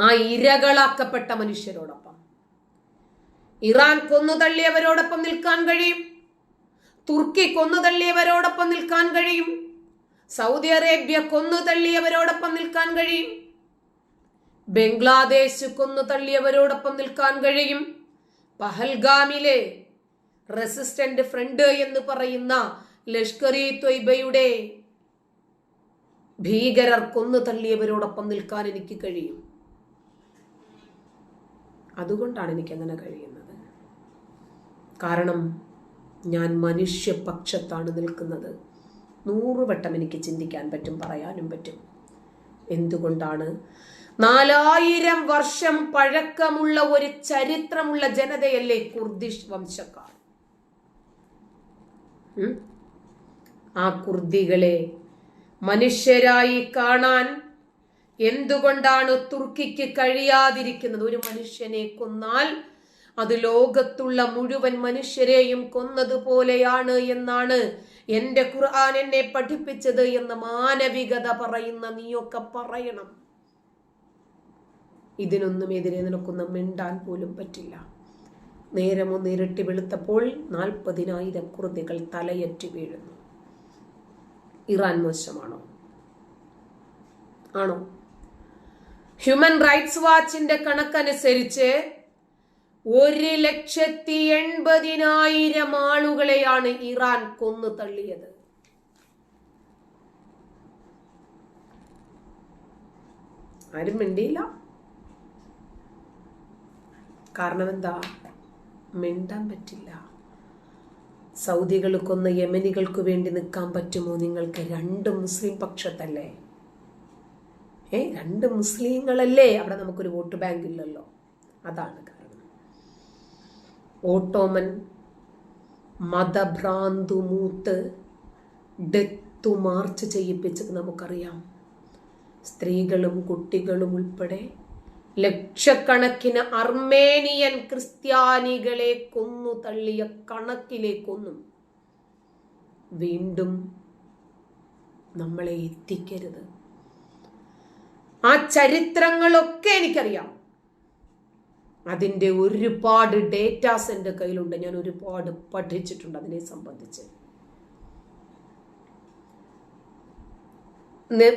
ആ ഇരകളാക്കപ്പെട്ട മനുഷ്യരോടൊപ്പം. ഇറാൻ കൊന്നു തള്ളിയവരോടൊപ്പം നിൽക്കാൻ കഴിയും. തുർക്കി കൊന്നു തള്ളിയവരോടൊപ്പം നിൽക്കാൻ കഴിയും. സൗദി അറേബ്യ കൊന്നു തള്ളിയവരോടൊപ്പം നിൽക്കാൻ കഴിയും. ബംഗ്ലാദേശ് കൊന്നു തള്ളിയവരോടൊപ്പം നിൽക്കാൻ കഴിയും. പഹൽഗാമിലെ റെസിസ്റ്റന്റ് ഫ്രണ്ട് എന്ന് പറയുന്ന ലഷ്കർ ഇ തൊയ്ബയുടെ ഭീകരർ കൊന്നു തള്ളിയവരോടൊപ്പം നിൽക്കാൻ എനിക്ക് കഴിയും. അതുകൊണ്ടാണ് എനിക്കങ്ങനെ കഴിയുന്നത്. കാരണം ഞാൻ മനുഷ്യപക്ഷത്താണ് നിൽക്കുന്നത്. നൂറുവട്ടം എനിക്ക് ചിന്തിക്കാൻ പറ്റും പറയാനും പറ്റും. എന്തുകൊണ്ടാണ്? നാലായിരം വർഷം പഴക്കമുള്ള ഒരു ചരിത്രമുള്ള ജനതയല്ലേ കുർദിഷ് വംശക്കാർ? ആ കുർദികളെ മനുഷ്യരായി കാണാൻ എന്തുകൊണ്ടാണ് തുർക്കിക്ക് കഴിയാതിരിക്കുന്നത്? ഒരു മനുഷ്യനെ കൊന്നാൽ അത് ലോകത്തുള്ള മുഴുവൻ മനുഷ്യരെയും കൊന്നതുപോലെയാണ് എന്നാണ് എന്റെ ഖുർആൻ എന്നെ പഠിപ്പിച്ചത് എന്ന് മാനവികത പറയുന്ന നീയൊക്കെ പറയണം. ഇതിനൊന്നും എതിരെ നിനക്കൊന്നും മിണ്ടാൻ പോലും പറ്റില്ല. നേരമൊന്ന് ഇരട്ടി വെളുത്തപ്പോൾ നാൽപ്പതിനായിരം കുറുതികൾ തലയറ്റി വീഴുന്നു. ഇറാൻ മോശമാണോ? ആണോ? ഹ്യൂമൻ റൈറ്റ്സ് വാച്ചിന്റെ കണക്കനുസരിച്ച് ഒരു ലക്ഷത്തി എൺപതിനായിരം ആളുകളെയാണ് ഇറാൻ കൊന്നു തള്ളിയത്. ആരും മിണ്ടിയില്ല. കാരണം എന്താ? മിണ്ടാൻ പറ്റില്ല. സൗദികൾ കൊന്ന യമനികൾക്ക് വേണ്ടി നിൽക്കാൻ പറ്റുമോ? നിങ്ങൾക്ക് രണ്ട് മുസ്ലിം പക്ഷത്തല്ലേ? ഏ രണ്ട് മുസ്ലിങ്ങളല്ലേ? അവിടെ നമുക്കൊരു വോട്ട് ബാങ്ക് ഇല്ലല്ലോ. അതാണ് കാരണം. ഓട്ടോമൻ മതഭ്രാന്തു മൂത്ത് ഡെത്തു മാർച്ച് ചെയ്യിപ്പിച്ചത് നമുക്കറിയാം. സ്ത്രീകളും കുട്ടികളും ഉൾപ്പെടെ ലക്ഷക്കണക്കിന് അർമേനിയൻ ക്രിസ്ത്യാനികളെ കൊന്നു തള്ളിയ കണക്കിലേക്കൊന്നും വീണ്ടും നമ്മളെ എത്തിക്കരുത്. ആ ചരിത്രങ്ങളൊക്കെ എനിക്കറിയാം. അതിന്റെ ഒരുപാട് ഡേറ്റാസ് എന്റെ കയ്യിലുണ്ട്. ഞാൻ ഒരുപാട് പഠിച്ചിട്ടുണ്ട് അതിനെ സംബന്ധിച്ച്.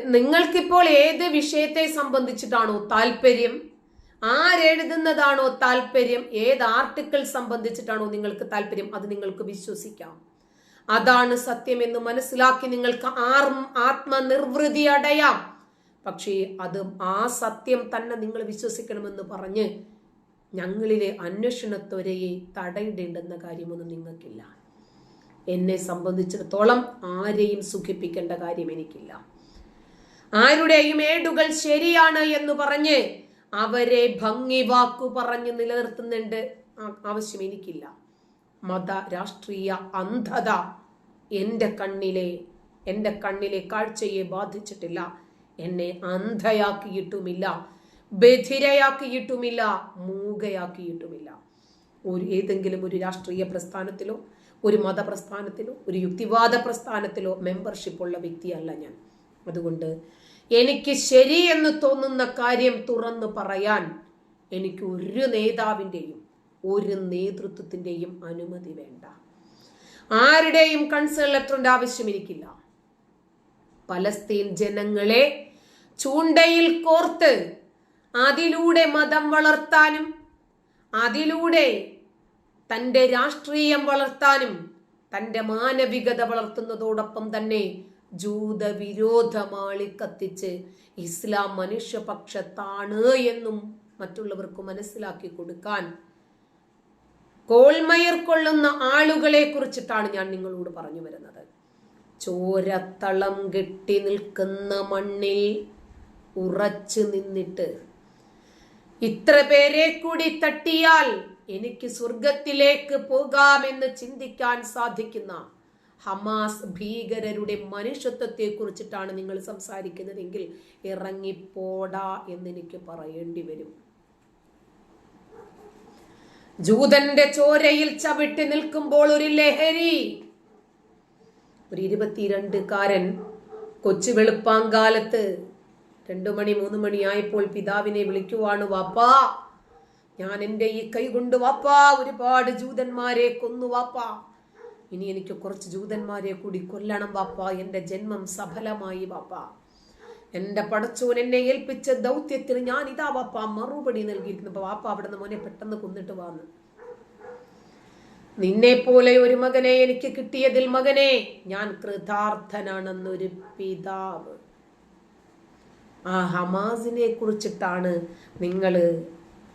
നിങ്ങൾക്കിപ്പോൾ ഏത് വിഷയത്തെ സംബന്ധിച്ചിട്ടാണോ താല്പര്യം? ആരെഴുതുന്നതാണോ താല്പര്യം? ഏത് ആർട്ടിക്കിൾ സംബന്ധിച്ചിട്ടാണോ നിങ്ങൾക്ക് താല്പര്യം? അത് നിങ്ങൾക്ക് വിശ്വസിക്കാം. അതാണ് സത്യമെന്ന് മനസ്സിലാക്കി നിങ്ങൾക്ക് ആർ ആത്മനിർവൃതി അടയാം. പക്ഷേ അത് ആ സത്യം തന്നെ നിങ്ങൾ വിശ്വസിക്കണമെന്ന് പറഞ്ഞ് ഞങ്ങളിലെ അന്വേഷണത്വരയെ തടയിടേണ്ടെന്ന കാര്യമൊന്നും നിങ്ങൾക്കില്ല. എന്നെ സംബന്ധിച്ചിടത്തോളം ആരെയും സുഖിപ്പിക്കേണ്ട കാര്യം എനിക്കില്ല. ആരുടെയും ഏടുകൾ ശരിയാണ് എന്ന് പറഞ്ഞ് അവരെ ഭംഗി വാക്കു പറഞ്ഞ് നിലനിർത്തുന്നുണ്ട് ആവശ്യം എനിക്കില്ല. മത രാഷ്ട്രീയ അന്ധത എന്റെ കണ്ണിലെ എന്റെ കണ്ണിലെ കാഴ്ചയെ ബാധിച്ചിട്ടില്ല. എന്നെ അന്ധയാക്കിയിട്ടുമില്ല ബധിരയാക്കിയിട്ടുമില്ല മൂകയാക്കിയിട്ടുമില്ല. ഒരു ഏതെങ്കിലും ഒരു രാഷ്ട്രീയ പ്രസ്ഥാനത്തിലോ ഒരു മതപ്രസ്ഥാനത്തിലോ ഒരു യുക്തിവാദ പ്രസ്ഥാനത്തിലോ മെമ്പർഷിപ്പ് ഉള്ള വ്യക്തിയല്ല ഞാൻ. അതുകൊണ്ട് എനിക്ക് ശരിയെന്ന് തോന്നുന്ന കാര്യം തുറന്നു പറയാൻ എനിക്ക് ഒരു നേതാവിന്റെയും ഒരു നേതൃത്വത്തിന്റെയും അനുമതി വേണ്ട. ആരുടെയും കൺസേൺ ലെറ്ററിന്റെ ആവശ്യം എനിക്കില്ല. പലസ്തീൻ ജനങ്ങളെ ചൂണ്ടയിൽ കോർത്ത് അതിലൂടെ മതം വളർത്താനും അതിലൂടെ തന്റെ രാഷ്ട്രീയം വളർത്താനും തന്റെ മാനവികത വളർത്തുന്നതോടൊപ്പം തന്നെ ജൂതവിരോധമാളി കത്തിച്ച് ഇസ്ലാം മനുഷ്യപക്ഷത്താണ് എന്നും മറ്റുള്ളവർക്ക് മനസ്സിലാക്കി കൊടുക്കാൻ കോൾമയർ കൊള്ളുന്ന ആളുകളെ കുറിച്ചിട്ടാണ് ഞാൻ നിങ്ങളോട് പറഞ്ഞു വരുന്നത്. ചോരത്തളം കെട്ടി നിൽക്കുന്ന മണ്ണിൽ ഉറച്ചു നിന്നിട്ട്. ഇത്ര പേരെ കൂടി തട്ടിയാൽ എനിക്ക് സ്വർഗത്തിലേക്ക് പോകാമെന്ന് ചിന്തിക്കാൻ സാധിക്കുന്ന ഹമാസ് ഭീകരരുടെ മനുഷ്യത്വത്തെ കുറിച്ചിട്ടാണ് നിങ്ങൾ സംസാരിക്കുന്നതെങ്കിൽ ഇറങ്ങിപ്പോടാ എന്നെനിക്ക് പറയേണ്ടി വരും. ജൂതന്റെ ചോരയിൽ ചവിട്ടി നിൽക്കുമ്പോൾ ഒരു ലഹരി. ഒരു ഇരുപത്തിരണ്ടുകാരൻ കൊച്ചു വെളുപ്പാങ്കാലത്ത് രണ്ടു മണി മൂന്ന് മണിയായപ്പോൾ പിതാവിനെ വിളിക്കുവാണ് വാപ്പാ ഞാൻ എന്റെ ഈ കൈ കൊണ്ട് വാപ്പാ ഒരുപാട് ജൂതന്മാരെ കൊന്നു വാപ്പാ. ഇനി എനിക്ക് കുറച്ച് ജൂതന്മാരെ കൂടി കൊല്ലണം വാപ്പാ. എന്റെ ജന്മം സഫലമായി വാപ്പാ. എന്റെ പടച്ചോൻ എന്നെ ഏൽപ്പിച്ച ദൗത്യത്തിന് ഞാൻ ഇതാ വാപ്പ മറുപടി നൽകിയിരിക്കുന്നു. അപ്പൊ വാപ്പ അവിടെ നിന്ന് മോനെ പെട്ടെന്ന് കൊന്നിട്ട് വാന്ന്. നിന്നെ പോലെ ഒരു മകനെ എനിക്ക് കിട്ടിയതിൽ മകനെ ഞാൻ കൃതാർത്ഥനാണെന്നൊരു പിതാവ്. ആ ഹമാസിനെ കുറിച്ചിട്ടാണ് നിങ്ങൾ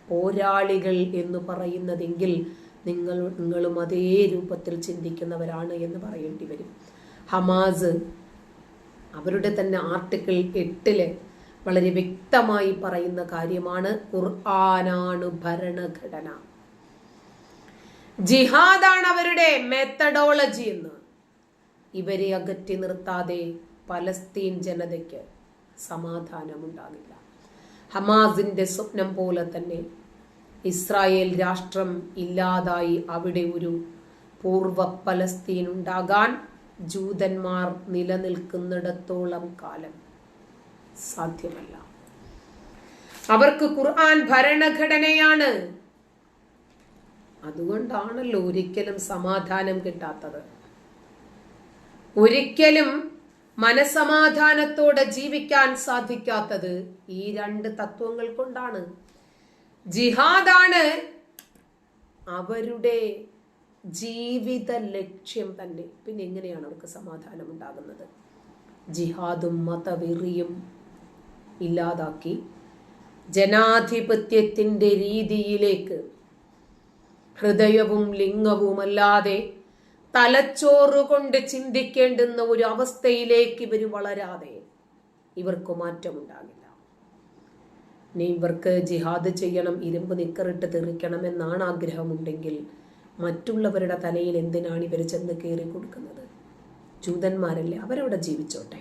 പോരാളികൾ എന്ന് പറയുന്നതെങ്കിൽ നിങ്ങൾ നിങ്ങളും അതേ രൂപത്തിൽ ചിന്തിക്കുന്നവരാണ് എന്ന് പറയേണ്ടി വരും. ഹമാസ് അവരുടെ തന്നെ ആർട്ടിക്കിൾ എട്ടിൽ വളരെ വ്യക്തമായി പറയുന്ന കാര്യമാണ്. ഖുർആനാണ് ഭരണഘടന. ജിഹാദാണ് അവരുടെ മെത്തഡോളജി എന്ന്. ഇവരെ അകറ്റി നിർത്താതെ പലസ്തീൻ ജനതയ്ക്ക് സമാധാനമുണ്ടാകില്ല. ഹമാസിന്റെ സ്വപ്നം പോലെ തന്നെ ഇസ്രായേൽ രാഷ്ട്രം ഇല്ലാതായി അവിടെ ഒരു പൂർവ പലസ്തീൻ ഉണ്ടാകാൻ ജൂതന്മാർ നിലനിൽക്കുന്നിടത്തോളം കാലം സാധ്യമല്ല. അവർക്ക് ഖുർആൻ ഭരണഘടനയാണ്. അതുകൊണ്ടാണല്ലോ ഒരിക്കലും സമാധാനം കിട്ടാത്തത്. ഒരിക്കലും മനസമാധാനത്തോടെ ജീവിക്കാൻ സാധിക്കാത്തത് ഈ രണ്ട് തത്വങ്ങൾ കൊണ്ടാണ്. ജിഹാദാണ് അവരുടെ ജീവിത ലക്ഷ്യം തന്നെ. പിന്നെ എങ്ങനെയാണ് അവർക്ക് സമാധാനം ഉണ്ടാകുന്നത്? ജിഹാദും മതവെറിയും ഇല്ലാതാക്കി ജനാധിപത്യത്തിന്റെ രീതിയിലേക്ക് ഹൃദയവും ലിംഗവുമല്ലാതെ തലച്ചോറ് കൊണ്ട് ചിന്തിക്കേണ്ടുന്ന ഒരു അവസ്ഥയിലേക്ക് ഇവർ വളരാതെ ഇവർക്ക് മാറ്റമുണ്ടാകില്ല. ഇനി ഇവർക്ക് ജിഹാദ് ചെയ്യണം ഇരുമ്പ് നിക്കറിട്ട് തെറിക്കണം എന്നാണ് ആഗ്രഹമുണ്ടെങ്കിൽ മറ്റുള്ളവരുടെ തലയിൽ എന്തിനാണ് ഇവർ ചെന്ന് കയറി കൊടുക്കുന്നത്? ജൂതന്മാരല്ലേ? അവരവിടെ ജീവിച്ചോട്ടെ.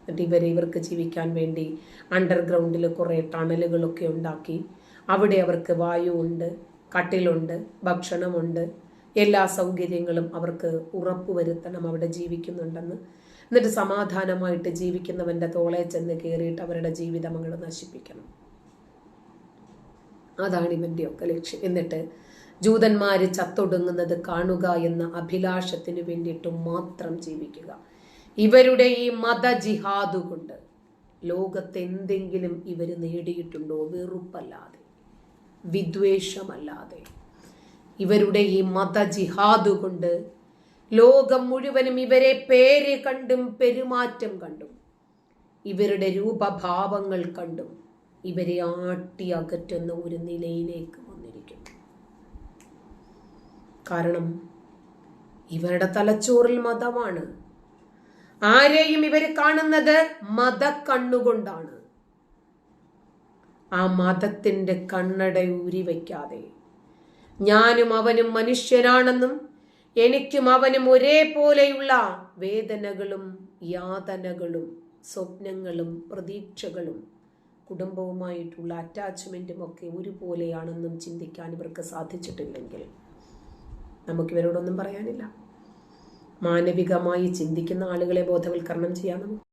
എന്നിട്ട് ഇവരെ ഇവർക്ക് ജീവിക്കാൻ വേണ്ടി അണ്ടർഗ്രൗണ്ടിൽ കുറേ ടണലുകളൊക്കെ ഉണ്ടാക്കി. അവിടെ അവർക്ക് വായുവുണ്ട് കട്ടിലുണ്ട് ഭക്ഷണമുണ്ട് എല്ലാ സൗകര്യങ്ങളും അവർക്ക് ഉറപ്പുവരുത്തണം അവിടെ ജീവിക്കുന്നുണ്ടെന്ന്. എന്നിട്ട് സമാധാനമായിട്ട് ജീവിക്കുന്നവന്റെ തോളെ ചെന്ന് കയറിയിട്ട് അവരുടെ ജീവിതം അങ്ങോട്ട് നശിപ്പിക്കണം. അതാണ് ഇവന്റെയൊക്കെ ലക്ഷ്യം. എന്നിട്ട് ജൂതന്മാർ ചത്തൊടുങ്ങുന്നത് കാണുക എന്ന അഭിലാഷത്തിന് വേണ്ടിയിട്ട് മാത്രം ജീവിക്കുക. ഇവരുടെ ഈ മത ജിഹാദ് കൊണ്ട് ലോകത്ത് എന്തെങ്കിലും ഇവർ നേടിയിട്ടുണ്ടോ? വെറുപ്പല്ലാതെ വിദ്വേഷമല്ലാതെ. ഇവരുടെ ഈ മത ജിഹാദ് കൊണ്ട് ലോകം മുഴുവനും ഇവരെ പേര് കണ്ടും പെരുമാറ്റം കണ്ടും ഇവരുടെ രൂപഭാവങ്ങൾ കണ്ടും ഇവരെ ആട്ടി അകറ്റുന്ന ഒരു നിലയിലേക്ക് വന്നിരിക്കുന്നു. കാരണം ഇവരുടെ തലച്ചോറിൽ മതമാണ്. ആരെയും ഇവർ കാണുന്നത് മത കണ്ണുകൊണ്ടാണ് ആ മതത്തിന്റെ കണ്ണട ഊരി വയ്ക്കാതെ ഞാനും അവനും മനുഷ്യനാണെന്നും എനിക്കും അവനും ഒരേപോലെയുള്ള വേദനകളും യാതനകളും സ്വപ്നങ്ങളും പ്രതീക്ഷകളും കുടുംബവുമായിട്ടുള്ള അറ്റാച്ച്മെന്റും ഒക്കെ ഒരുപോലെയാണെന്നും ചിന്തിക്കാൻ ഇവർക്ക് സാധിച്ചിട്ടില്ലെങ്കിൽ നമുക്കിവരോടൊന്നും പറയാനില്ല. മാനവികമായി ചിന്തിക്കുന്ന ആളുകളെ ബോധവൽക്കരണം ചെയ്യാൻ